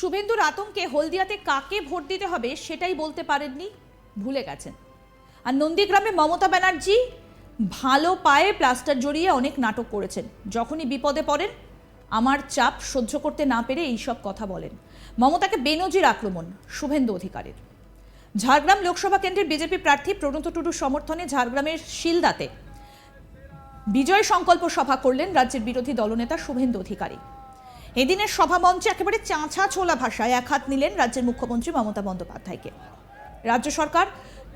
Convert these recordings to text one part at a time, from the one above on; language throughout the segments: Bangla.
শুভেন্দুর আতঙ্কে হলদিয়াতে কাকে ভোট দিতে হবে সেটাই বলতে পারেননি, ভুলে গেছেন। আর নন্দীগ্রামে মমতা ব্যানার্জি ভালো পায়ে প্লাস্টার জড়িয়ে অনেক নাটক করেছেন। যখনই বিপদে পড়েন, আমার চাপ সহ্য করতে না পেরে এইসব কথা বলেন। মমতাকে বেনজির আক্রমণ, শুভেন্দু অধিকারের। ঝাড়গ্রাম লোকসভা কেন্দ্রের বিজেপি প্রার্থী প্রণত টুডুর সমর্থনে ঝাড়গ্রামের শিলদাতে বিজয় সংকল্প সভা করলেন রাজ্যের বিরোধী দলনেতা শুভেন্দু অধিকারী। এদিনের সভা মঞ্চে একেবারে চাঁচা ছোলা ভাষায় এক হাত নিলেন রাজ্যের মুখ্যমন্ত্রী মমতা বন্দ্যোপাধ্যায়কে। রাজ্য সরকার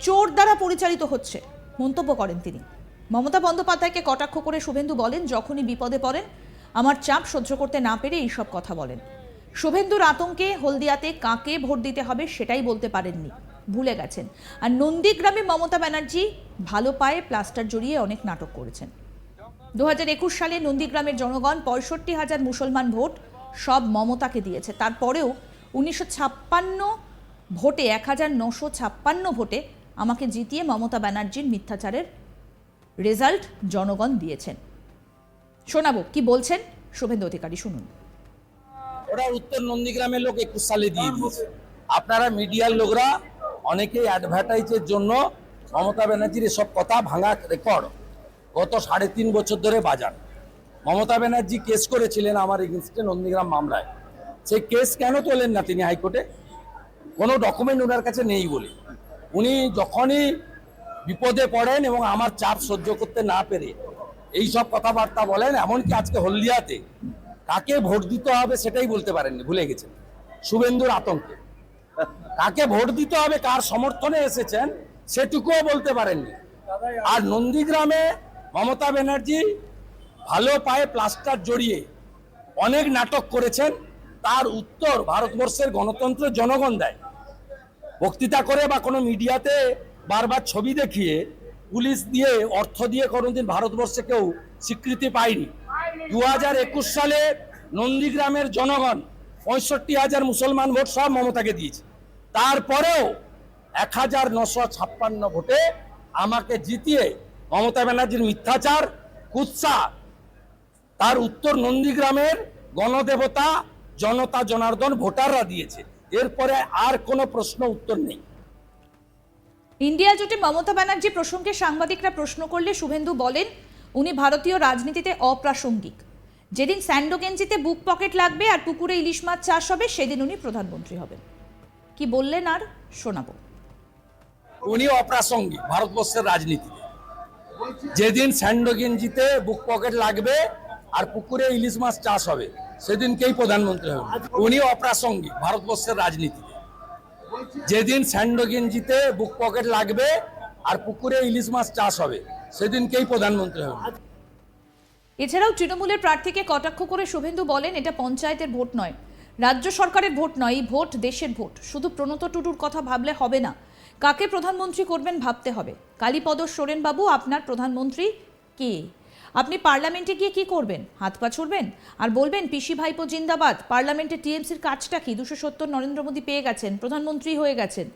চোর দ্বারা পরিচালিত হচ্ছে, মন্তব্য করেন তিনি। মমতা বন্দ্যোপাধ্যায়কে কটাক্ষ করে শুভেন্দু বলেন, যখনই বিপদে পড়েন, আমার চাপ সহ্য করতে না পেরে এইসব কথা বলেন। শুভেন্দুর আতঙ্কে হলদিয়াতে কাকে ভোট দিতে হবে সেটাই বলতে পারেননি, ভুলে গেছেন। আর নন্দীগ্রামে মমতা ব্যানার্জি ভালো পায়ে প্লাস্টার জড়িয়ে অনেক নাটক করেছেন। দু হাজার একুশ সালে নন্দীগ্রামের জনগণ পঁয়ষট্টি হাজার মুসলমান ভোট সব মমতাকে দিয়েছে। তারপরেও উনিশশো ছাপ্পান্ন ভোটে এক হাজার নশো ছাপ্পান্ন ভোটে আমাকে জিতিয়ে মমতা ব্যানার্জির মিথ্যাচারের রেজাল্ট জনগণ দিয়েছেন। শোনাবো, কি বলছেন শুভেন্দু অধিকারী, শুনুন। ওরা উত্তর নন্দীগ্রামের লোক একুশ সালে দিয়ে দিয়েছে। আপনারা মিডিয়ার লোকরা অনেকে অ্যাডভার্টাইজের জন্য মমতা ব্যানার্জির এসব কথা ভাঙা রেকর্ড গত সাড়ে তিন বছর ধরে বাজান মমতা ব্যানার্জি কেস করেছিলেন আমার এগেনস্টে নন্দীগ্রাম মামলায়। সেই কেস কেন তোলেন না তিনি হাইকোর্টে? কোনো ডকুমেন্ট ওনার কাছে নেই বলে। উনি যখনই বিপদে পড়েন এবং আমার চাপ সহ্য করতে না পেরে এই সব কথাবার্তা বলেন, এমনকি আজকে হলদিয়াতে কাকে ভোট দিতে হবে সেটাই বলতে পারেননি, ভুলে গেছেন। শুভেন্দুর আতঙ্কে। কাকে ভোট দিতে হবে, কার সমর্থনে এসেছেন সেটুকুও বলতে পারেননি। আর নন্দীগ্রামে মমতা ব্যানার্জি ভালো পায়ে প্লাস্টার জড়িয়ে অনেক নাটক করেছেন, তার উত্তর ভারতবর্ষের গণতন্ত্র জনগণ দেয়। বক্তৃতা করে বা কোনো মিডিয়াতে বারবার ছবি দেখিয়ে, পুলিশ দিয়ে অর্থ দিয়ে কোনোদিন ভারতবর্ষে কেউ স্বীকৃতি পায়নি। দু হাজার একুশ সালে নন্দীগ্রামের জনগণ পঁয়ষট্টি হাজার মুসলমান ভোট সব মমতাকে দিয়েছে। তারপরেও এক হাজার নশো ছাপ্পান্ন ভোটে আমাকে জিতিয়ে মমতা ব্যানার্জির মিথ্যাচার কুৎসা। তার উত্তর নন্দীগ্রামের গণদেবতা জনতা জনার্দন ভোটাররা দিয়েছে। এরপরে আর কোনো প্রশ্ন উত্তর নেই। ইন্ডিয়া জোটে মমতা ব্যানার্জি প্রসঙ্গে সাংবাদিকরা প্রশ্ন করলে শুভেন্দু বলেন উনি ভারতীয় রাজনীতিতে অপ্রাসঙ্গিক। যেদিন স্যান্ডো স্যান্ডোগেঞ্জিতে বুক পকেট লাগবে আর পুকুরে ইলিশ মাছ চাষ হবে সেদিন উনি প্রধানমন্ত্রী হবেন। কি বললেন আর শোনাবো। উনি অপ্রাসঙ্গিক ভারতবর্ষের রাজনীতিতে। যেদিন স্যান্ডোগেঞ্জিতে বুক পকেট লাগবে আর পুকুরে ইলিশ মাছ চাষ হবে, সেদিনকেই প্রধানমন্ত্রী হবে উনি অপ্রাসঙ্গিক ভারতবর্ষের রাজনীতিতে। যেদিন স্যান্ডোগেঞ্জিতে বুক পকেট লাগবে আর পুকুরে ইলিশ মাছ চাষ হবে, সেদিনকেই প্রধানমন্ত্রী হবে এছাড়াও তৃণমূলের প্রার্থীকে কটাক্ষ করে শুভেন্দু বলেন, এটা পঞ্চায়েতের ভোট নয়। রাজ্য সরকারের ভোট নয়, এই ভোট দেশের ভোট। শুধু প্রণত টুটুর কথা ভাবলে হবে না। কাকে প্রধানমন্ত্রী করবেন ভাবতে হবে। কালীপদ সোরেন বাবু আপনার প্রধানমন্ত্রী কে? আপনি পার্লামেন্টে গিয়ে কি করবেন? হাত পা ছুড়বেন? আর বলবেন পিসি ভাইপো জিন্দাবাদ, পার্লামেন্টে টিএমসির কাজটা কি? দুশো সত্তর নরেন্দ্র মোদী পেয়ে গেছেন, প্রধানমন্ত্রী হয়ে গেছেন।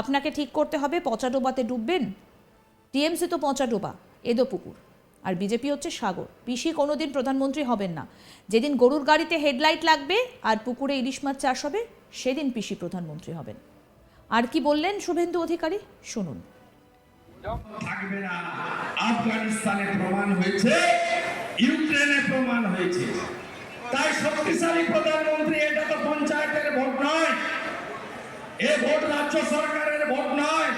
আপনাকে ঠিক করতে হবে, পচা ডোবাতে ডুববেন। টিএমসি তো পচা ডোবা এদো পুকুর আর বিজেপি হচ্ছে সাগর। পিসি কোনোদিন প্রধানমন্ত্রী হবেন না। যেদিন গরুর গাড়িতে হেডলাইট লাগবে আর পুকুরে ইলিশ মাছ চাষ হবে, সেদিন পিসি প্রধানমন্ত্রী হবেন। আর কি বললেন শুভেন্দু অধিকারী? শুনুন। থাকবে না। আফগানিস্তানে প্রমাণ হয়েছে, ইউক্রেনে প্রমাণ হয়েছে। তাই শক্তিশালী প্রধানমন্ত্রী, এটা তো পঞ্চায়েতের ভোট নয়। এ ভোট রাজ্য সরকারের ভোট নয়।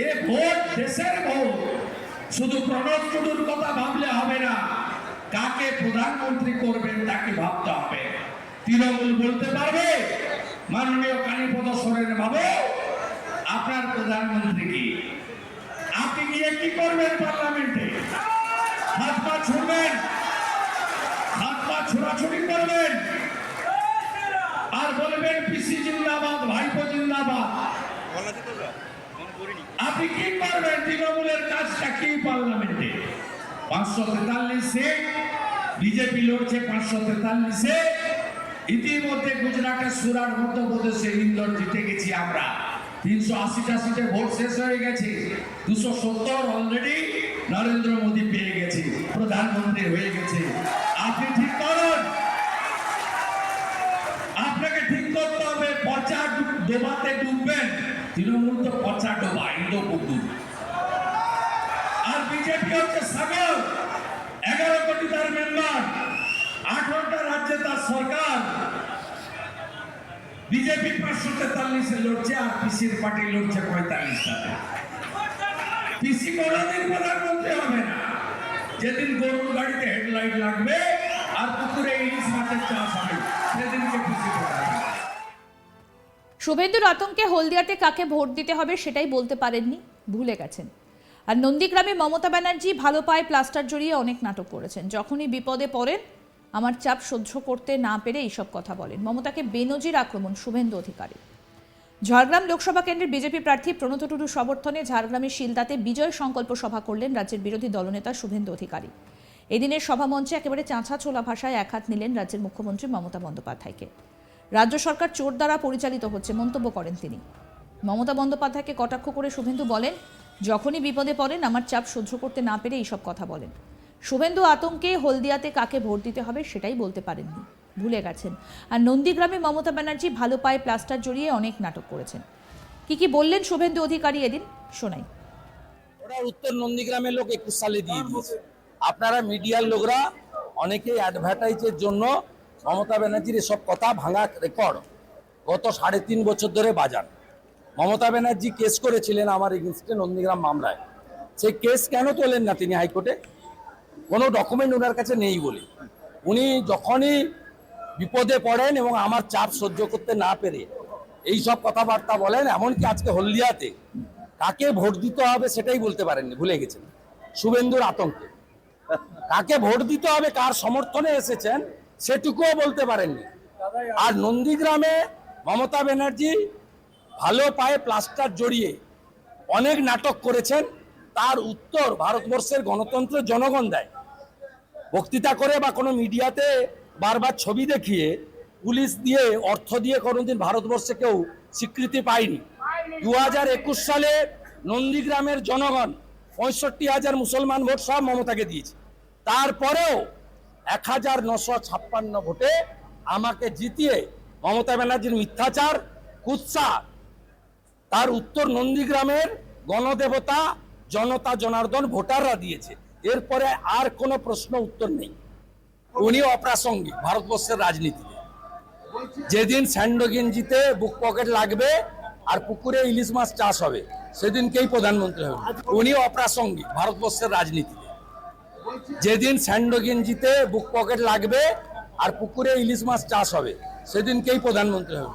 এ ভোট দেশের ভোট। শুধু প্রণব টুডুর কথা ভাবলে হবে না। কাকে প্রধানমন্ত্রী করবেন তাকে ভাবতে হবে। তৃণমূল বলতে পারবে মাননীয় কালীপদ সোরেন বাবু আপনার প্রধানমন্ত্রী কি? আপনি গিয়ে কি করবেন পার্লামেন্টে? হাত পা ছুড়বেন? হাত পা ছোড়াছুড়ি করবেন? আর বলবেন পিসি জিন্দাবাদ ভাইপো জিন্দাবাদ। আপনি কি করবেন? তৃণমূলের পার্লামেন্টে। পাঁচশো তেতাল্লিশে বিজেপি লড়ছে পাঁচশো তেতাল্লিশে। ইতিমধ্যে গুজরাটের সুরাট মধ্যপ্রদেশে ইন্দোর জিতে গেছি আমরা। তিনশো আশিটা সিটে ভোট শেষ হয়ে গেছে। দুশো সত্তর অলরেডি নরেন্দ্র মোদী পেয়ে গেছে। প্রধানমন্ত্রী হয়ে গেছে। আপনি ঠিক করুন। আপনাকে ঠিক করতে হবে। পচা ডুব- ডোবাতে ডুববেন। তৃণমূল তো পচা ডোবা ইন্দো পুকুর আর বিজেপি হচ্ছে সাগর। এগারো কোটি তার মেম্বার আঠারোটা রাজ্যে তার সরকার। বিজেপি পাঁচশো তেতাল্লিশে লড়ছে, আর পিসির পার্টি লড়ছে পিসি কোনোদিন প্রধানমন্ত্রী হবে না। যেদিন গরুর গাড়িতে হেডলাইট লাগবে, আর পুকুরে ইলিশ মাছের চাষ হবে, সেদিনকে পিসি শুভেন্দুর আতঙ্কে হলদিয়াতে কাকে ভোট দিতে হবে সেটাই বলতে পারেননি, ভুলে গেছেন। আর নন্দীগ্রামে মমতা ব্যানার্জি ভালো পায়ে প্লাস্টার জড়িয়ে অনেক নাটক করেছেন। যখনই বিপদে পড়েন, আমার চাপ সহ্য করতে না পেরে এইসব কথা বলেন। মমতাকে বেনজির আক্রমণ, শুভেন্দু অধিকারী। ঝাড়গ্রাম লোকসভা কেন্দ্রের বিজেপি প্রার্থী প্রণত টুডুর সমর্থনে ঝাড়গ্রামের শিলদাতে বিজয় সংকল্প সভা করলেন রাজ্যের বিরোধী দলনেতা শুভেন্দু অধিকারী। এদিনের সভামঞ্চে একেবারে চাঁচা ছোলা ভাষায় একহাত নিলেন রাজ্যের মুখ্যমন্ত্রী মমতা বন্দ্যোপাধ্যায়কে। রাজ্য সরকার চোর দ্বারা পরিচালিত হচ্ছে মন্তব্য করেন তিনি। মমতা বন্দ্যোপাধ্যায়কে কটাক্ষ করে শুভেন্দু বলেন যখনই বিপদে পড়েন, আমার চাপ সহ্য করতে না পেরে এইসব কথা বলেন। শুভেন্দু আতঙ্কে হলদিয়াতে কাকে ভোট দিতে হবে সেটাই বলতে পারেননি। ভুলে গেছেন। আর নন্দীগ্রামে মমতা ব্যানার্জি ভালো পায়ে প্লাস্টার জড়িয়ে অনেক নাটক করেছেন। কি কি বললেন শুভেন্দু অধিকারী এদিন? শোনাই। ওরা উত্তর নন্দীগ্রামের লোক একুশ সালে দিয়ে দিয়েছে। আপনারা মিডিয়ার লোকরা অনেকে অ্যাডভার্টাইজের জন্য মমতা ব্যানার্জির এসব কথা ভাঙা রেকর্ড গত সাড়ে তিন বছর ধরে বাজান। মমতা ব্যানার্জি কেস করেছিলেন আমার এগেনস্টে নন্দীগ্রাম মামলায়। সেই কেস কেন তোলেন না তিনি হাইকোর্টে? কোনো ডকুমেন্ট ওনার কাছে নেই বলে। উনি যখনই বিপদে পড়েন এবং আমার চাপ সহ্য করতে না পেরে এই সব কথাবার্তা বলেন, এমনকি আজকে হলদিয়াতে কাকে ভোট দিতে হবে সেটাই বলতে পারেননি, ভুলে গেছেন। শুভেন্দুর আতঙ্কে। কাকে ভোট দিতে হবে, কার সমর্থনে এসেছেন সেটুকুও বলতে পারেননি। আর নন্দীগ্রামে মমতা ব্যানার্জি ভালো পায়ে প্লাস্টার জড়িয়ে অনেক নাটক করেছেন, তার উত্তর ভারতবর্ষের গণতন্ত্রের জনগণ দেয়। বক্তৃতা করে বা কোনো মিডিয়াতে বারবার ছবি দেখিয়ে, পুলিশ দিয়ে অর্থ দিয়ে কোনোদিন ভারতবর্ষে কেউ স্বীকৃতি পায়নি। দু হাজার একুশ সালে নন্দীগ্রামের জনগণ পঁয়ষট্টি হাজার মুসলমান ভোট সব মমতাকে দিয়েছে। তারপরেও এক হাজার নশো ছাপ্পান্ন ভোটে আমাকে জিতিয়ে মমতা ব্যানার্জির মিথ্যাচার কুৎসা তার উত্তর নন্দীগ্রামের গণদেবতা জনতা জনার্দন ভোটাররা দিয়েছে। এরপরে আর কোনো প্রশ্ন উত্তর নেই। উনি অপ্রাসঙ্গিক ভারতবর্ষের রাজনীতিতে। যেদিন স্যান্ডোগেঞ্জিতে বুক পকেট লাগবে আর পুকুরে ইলিশ মাছ চাষ হবে, সেদিনকেই প্রধানমন্ত্রী হবে উনি অপ্রাসঙ্গিক ভারতবর্ষের রাজনীতিতে। যেদিন স্যান্ডোগেঞ্জিতে বুক পকেট লাগবে আর পুকুরে ইলিশ মাছ চাষ হবে, সেদিনকেই প্রধানমন্ত্রী হবে